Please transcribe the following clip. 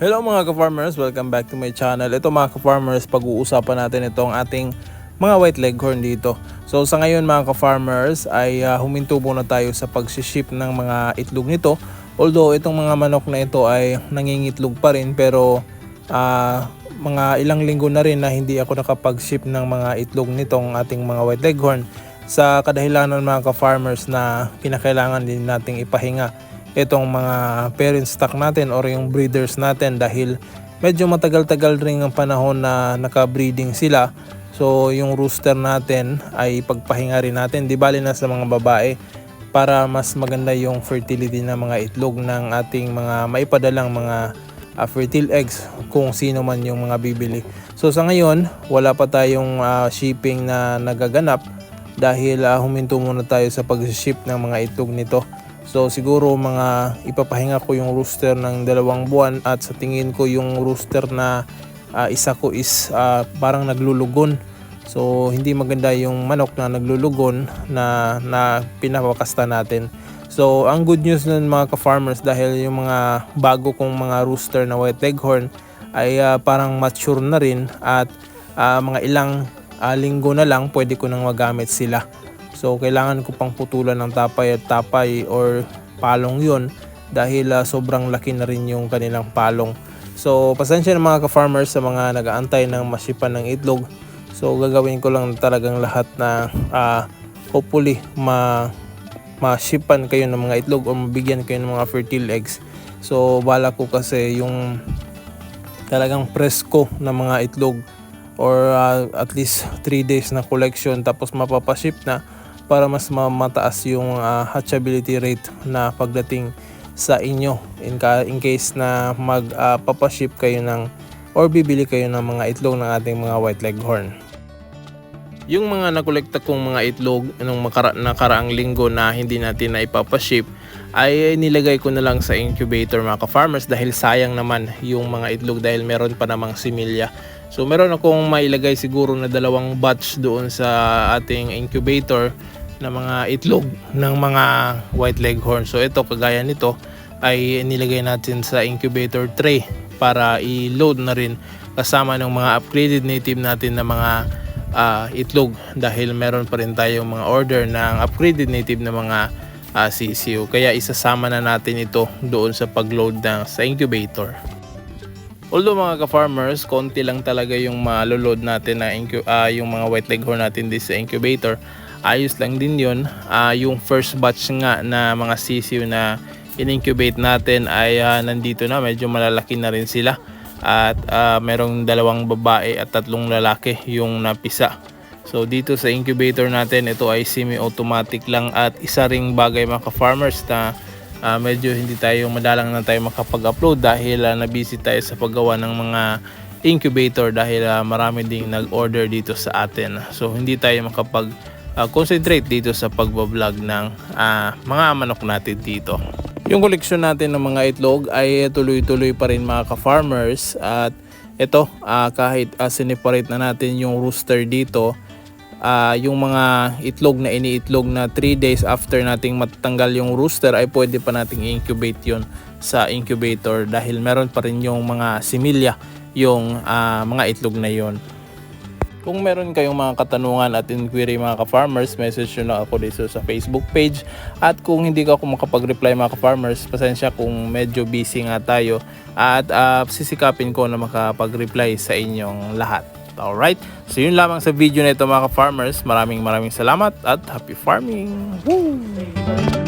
Hello mga ka-farmers, welcome back to my channel. Ito mga ka-farmers, pag-uusapan natin itong ating mga white leghorn dito. So sa ngayon mga ka-farmers ay uh, huminto muna tayo sa pag-ship ng mga itlog nito. Although itong mga manok na ito ay nangingitlog pa rin pero ah, mga ilang linggo na rin na hindi ako nakapag-ship ng mga itlog nitong ating mga white leghorn sa kadahilanan mga ka-farmers na kinakailangan din nating ipahinga itong mga parent stock natin or yung breeders natin dahil medyo matagal-tagal rin ang panahon na nakabreeding sila. So yung rooster natin ay pagpahinga rin natin, di bali na sa mga babae para mas maganda yung fertility ng mga itlog ng ating mga maipadalang mga ah, fertile eggs kung sino man yung mga bibili. So sa ngayon, wala pa tayong ah, shipping na nagaganap dahil ah, huminto muna tayo sa pag-ship ng mga itlog nito. So siguro mga ipapahinga ko yung rooster ng dalawang buwan at sa tingin ko yung rooster na ah, isa ko is ah, parang naglulugon. So hindi maganda yung manok na naglulugon na, na pinapakasta natin. So ang good news nun mga ka-farmers dahil yung mga bago kong mga rooster na white leghorn ay ah, parang mature na rin at ah, mga ilang ah, linggo na lang pwede ko nang magamit sila. So kailangan ko pang putulan ng tapay at tapay or palong yon dahil ah, sobrang laki na rin yung kanilang palong. So pasensya na mga ka-farmers sa mga nagaantay ng masipan ng itlog. So gagawin ko lang talagang lahat na ah, hopefully ma ma-shipan kayo ng mga itlog o mabigyan kayo ng mga fertile eggs. So bala ko kasi yung talagang presko na mga itlog or ah, at least 3 days na collection tapos mapapaship na para mas ma- mataas yung ah, hatchability rate na pagdating sa inyo in, ka, in case na magpapaship kayo ng or bibili kayo ng mga itlog ng ating mga white leghorn. Yung mga nakolekta kong mga itlog nung makara- nakaraang linggo na hindi natin na ipapaship ay nilagay ko na lang sa incubator mga ka-farmers dahil sayang naman yung mga itlog dahil meron pa namang similya. So meron akong mailagay siguro na dalawang batch doon sa ating incubator na mga itlog ng mga white leghorn. So ito kagaya nito ay nilagay natin sa incubator tray para i-load na rin kasama ng mga upgraded native natin na mga ah, itlog dahil meron pa rin tayong mga order ng upgraded native na mga ah, CCU. Kaya isasama na natin ito doon sa pag-load ng sa incubator. Although mga ka-farmers, konti lang talaga yung maloload natin na ah, yung mga white leghorn natin dito sa incubator. Ayos lang din yun. Ah, yung first batch nga na mga sisiw na in-incubate natin ay ah, nandito na. Medyo malalaki na rin sila. At ah, merong dalawang babae at tatlong lalaki yung napisa. So dito sa incubator natin, ito ay semi-automatic lang at isa ring bagay mga ka-farmers na ah, medyo hindi tayo madalang na tayo makapag-upload dahil uh, nabisi tayo sa paggawa ng mga incubator dahil ah, marami ding nag-order dito sa atin. So hindi tayo makapag ah, concentrate dito sa pagbablog ng ah, mga manok natin dito. Yung koleksyon natin ng mga itlog ay tuloy-tuloy pa rin mga ka-farmers at ito ah, kahit uh, sineparate na natin yung rooster dito ah, yung mga itlog na iniitlog na 3 days after nating matanggal yung rooster ay pwede pa nating incubate yon sa incubator dahil meron pa rin yung mga similya yung ah, mga itlog na yon. Kung meron kayong mga katanungan at inquiry mga ka-farmers, message nyo na ako dito sa Facebook page. At kung hindi ka ako makapag-reply mga ka-farmers, pasensya kung medyo busy nga tayo. At ah, sisikapin ko na makapag-reply sa inyong lahat. Alright? So yun lamang sa video na ito mga ka-farmers. Maraming maraming salamat at happy farming! Woo!